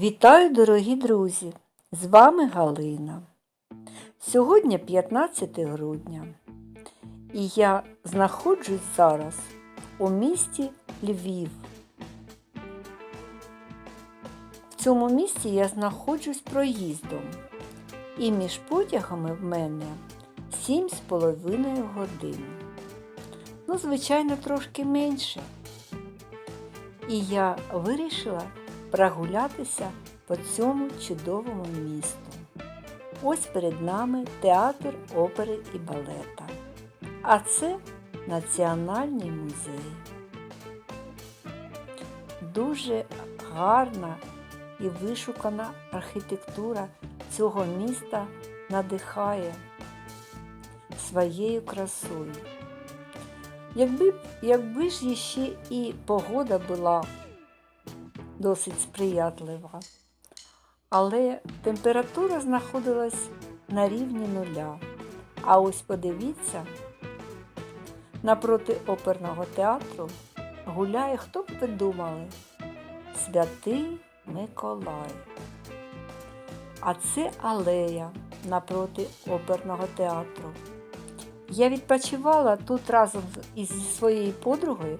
Вітаю, дорогі друзі! З вами Галина. Сьогодні 15 грудня, і я знаходжусь зараз у місті Львів. В цьому місті я знаходжусь проїздом, і між потягами в мене 7,5 годин. Ну, звичайно, трошки менше. І я вирішила прогулятися по цьому чудовому місту. Ось перед нами театр опери і балета. А це Національний музей. Дуже гарна і вишукана архітектура цього міста надихає своєю красою. Якби, якби ж ще і погода була досить сприятлива, але температура знаходилась на рівні нуля. А ось подивіться, напроти оперного театру гуляє, хто б ви думали, святий Миколай. А це алея напроти оперного театру. Я відпочивала тут разом із своєю подругою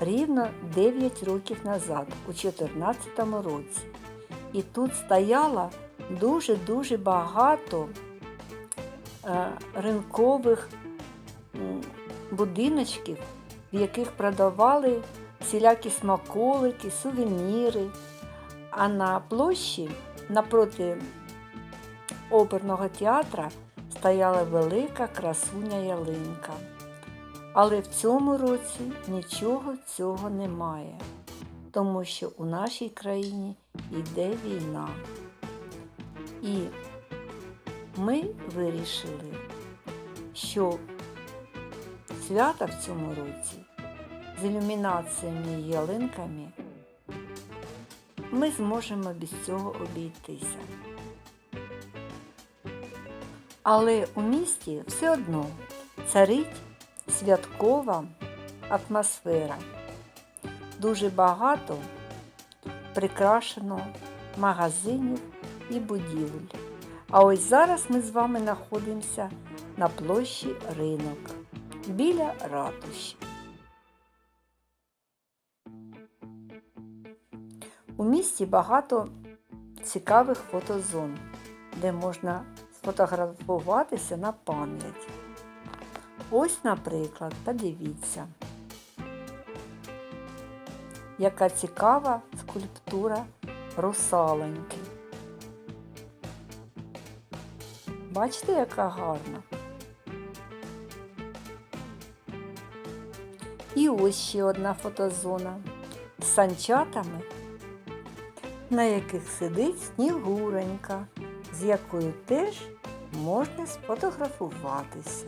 рівно 9 років назад, у 2014 році. І тут стояло дуже-дуже багато е, ринкових будиночків, в яких продавали всілякі смаколики, сувеніри. А на площі напроти оперного театра стояла велика красуня ялинка. Але в цьому році нічого цього немає, тому що у нашій країні йде війна. І ми вирішили, що свята в цьому році з ілюмінаціями і ялинками ми зможемо без цього обійтися. Але у місті все одно царить святкова атмосфера. Дуже багато прикрашено магазинів і будівель. А ось зараз ми з вами знаходимося на площі ринок біля ратуші. У місті багато цікавих фотозон, де можна сфотографуватися на пам'ять. Ось, наприклад, подивіться, яка цікава скульптура русаленьки. Бачите, яка гарна? І ось ще одна фотозона з санчатами, на яких сидить снігуренька, з якою теж можна сфотографуватися.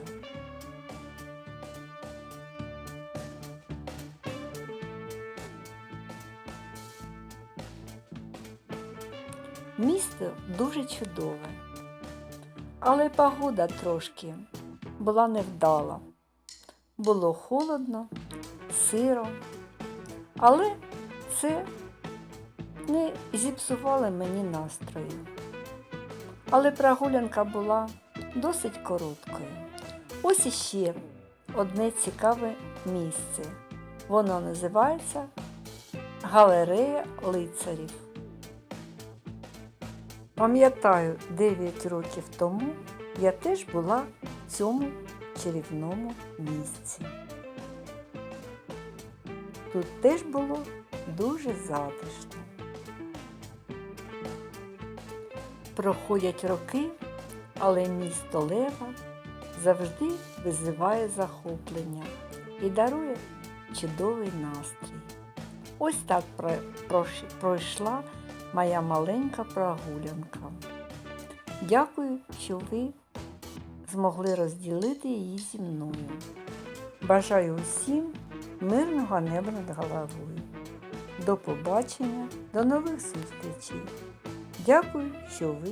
Місто дуже чудове, але погода трошки була невдала. Було холодно, сиро, але це не зіпсувало мені настрою. Але прогулянка була досить короткою. Ось іще одне цікаве місце. Воно називається Галерея лицарів. Пам'ятаю, 9 років тому я теж була в цьому чарівному місці. Тут теж було дуже затишно. Проходять роки, але місто Лева завжди визиває захоплення і дарує чудовий настрій. Ось так пройшла моя маленька прогулянка. Дякую, що ви змогли розділити її зі мною. Бажаю усім мирного неба над головою. До побачення, до нових зустрічей. Дякую, що ви